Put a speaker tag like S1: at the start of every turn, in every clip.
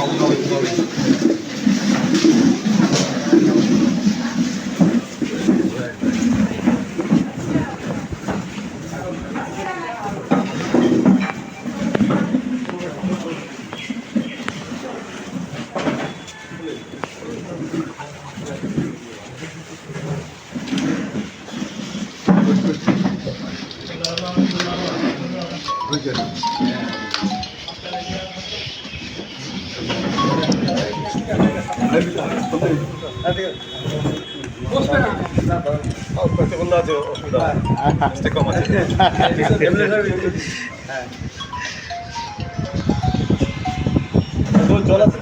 S1: প্রতিবন্ধ আছে অসুবিধা আসতে কম আছে জল আছে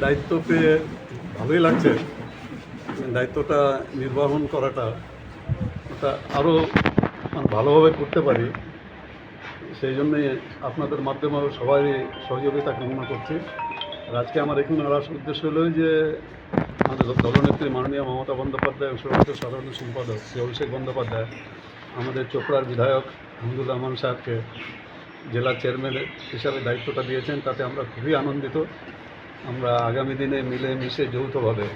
S2: দায়িত্ব পেয়ে ভালোই লাগছে। দায়িত্বটা নির্বাহন করাটা ওটা আরও মানে ভালোভাবে করতে পারি। সেই জন্যে আপনাদের মাধ্যমে সবাই সহযোগিতা কামনা করছি। আর আজকে আমার এখানে আসার উদ্দেশ্য হলো যে আমাদের দলনেত্রী মাননীয় মমতা বন্দ্যোপাধ্যায় সর্বোচ্চ সাধারণ সম্পাদক শ্রী অভিষেক বন্দ্যোপাধ্যায়, আমাদের চোপড়ার বিধায়ক হামদুল রহমান সাহেবকে জেলা চেয়ারম্যান হিসাবে দায়িত্বটা দিয়েছেন, তাতে আমরা খুবই আনন্দিত। আমরা আগামী দিনে মিলে মিশে যৌথভাবে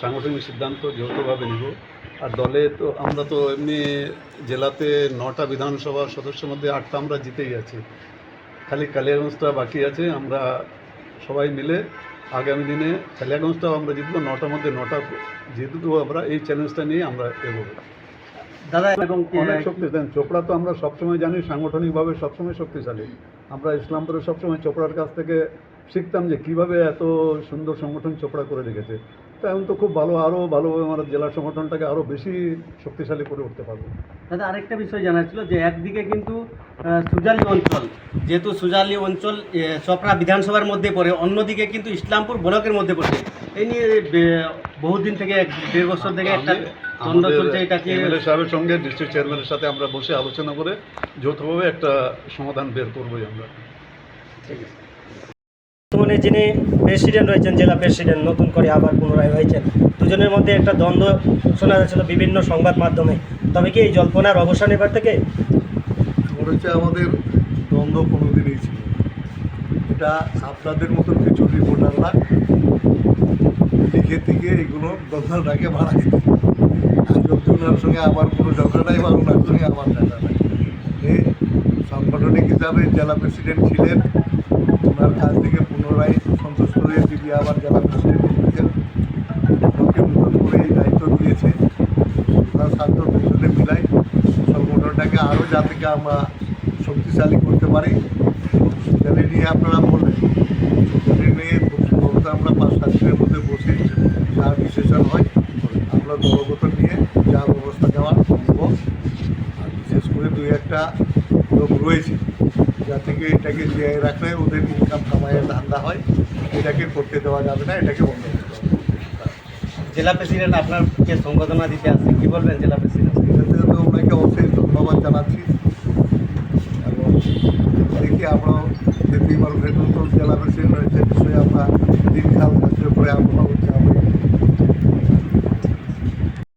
S2: সাংগঠনিক সিদ্ধান্ত যৌথভাবে নিব। আর দলে তো আমরা তো এমনি জেলাতে নটা বিধানসভার সদস্যের মধ্যে আটটা আমরা জিতেই আছি। খালি কালিয়াগঞ্জটা বাকি আছে, আমরা সবাই মিলে আগামী দিনে কালিয়াগঞ্জটাও আমরা জিতবো নটার মধ্যে নটা জিতবো আমরা এই চ্যালেঞ্জটা নিয়ে আমরা এগোবো।
S3: দাদা এবং
S2: অনেক শক্তিশালী। চোপড়া তো আমরা সবসময় জানি সাংগঠনিকভাবে সবসময় শক্তিশালী। আমরা ইসলামপুরে সবসময় চোপড়ার কাছ থেকে শিখতাম যে কীভাবে এত সুন্দর সংগঠন চোপড়া করে রেখেছে। তো এখন তো খুব ভালো আরও ভালোভাবে আমরা জেলা সংগঠনটাকে আরও বেশি শক্তিশালী করে উঠতে পারব।
S3: দাদা আরেকটা বিষয় জানার ছিল যে একদিকে কিন্তু সুজালি অঞ্চল যেহেতু সুজালি অঞ্চল চপড়া বিধানসভার মধ্যে পড়ে অন্যদিকে কিন্তু ইসলামপুর ব্লকের মধ্যে পড়ে। এই নিয়ে বহুদিন থেকে এক দেড় বছর থেকে একটা দ্বন্দ্ব চলছে এটাকে
S2: এমএলএ সাহেবের সঙ্গে ডিস্ট্রিক্ট চেয়ারম্যানের সাথে আমরা বসে আলোচনা করে যৌথভাবে একটা সমাধান বের করবোই আমরা।
S4: বর্তমানে যিনি প্রেসিডেন্ট রয়েছেন, জেলা প্রেসিডেন্ট নতুন করে আবার পুনরায় হয়েছেন, দুজনের মধ্যে একটা দ্বন্দ্ব শোনা যাচ্ছিল বিভিন্ন সংবাদ মাধ্যমে। তবে কি এই জল্পনার অবসান এবার থেকে?
S1: হচ্ছে আমাদের দ্বন্দ্ব কোনোদিনই ছিল এটা আপনাদের মতন কিছু রিপোর্টাররা লিখে থেকে এগুলো আজ অব্দি ওনার সঙ্গে আমার কোনো ঝগড়া নাই বা ওনার সঙ্গে আমার ঝগড়া নাই সাংগঠনিক হিসাবে জেলা প্রেসিডেন্ট ছিলেন ওনার কাছ থেকে পুনরায় সন্তুষ্ট হয়ে তিনি আবার জেলা হয়েছেন ওকে নতুন করে এই দায়িত্ব দিয়েছে। ওনার স্বার্থ পিছনে মিলাই সংগঠনটাকে আরও যাতে আমরা শক্তিশালী করতে পারি। সেটা নিয়ে আপনারা বললেন সেটা নিয়ে খুব সম্ভবত আমরা পাঁচ সাত দিনের মধ্যে বসে যা বিশেষণ হয়, আমরা দলগত নিয়ে যা ব্যবস্থা নেওয়ার নেব আর বিশেষ করে দুই একটা লোক রয়েছে। যা থেকে এটাকে জিয়ায় রাখলে ওদের ইনকাম কামাইয়ের ধান্দা হয় এটাকে করতে দেওয়া যাবে না এটাকে বন্ধ করতে
S3: জেলা প্রেসিডেন্ট আপনাকে সম্বোধনা দিতে আসছে কী বলবেন জেলা প্রেসিডেন্ট
S1: এটাতে তো ওনাকে অবশ্যই ধন্যবাদ জানাচ্ছি। এবং দেখি আমরা যে তিনবার জেলা প্রেসিডেন্ট রয়েছে বিষয়ে আমরা দিনকাল করে আবহাওয়া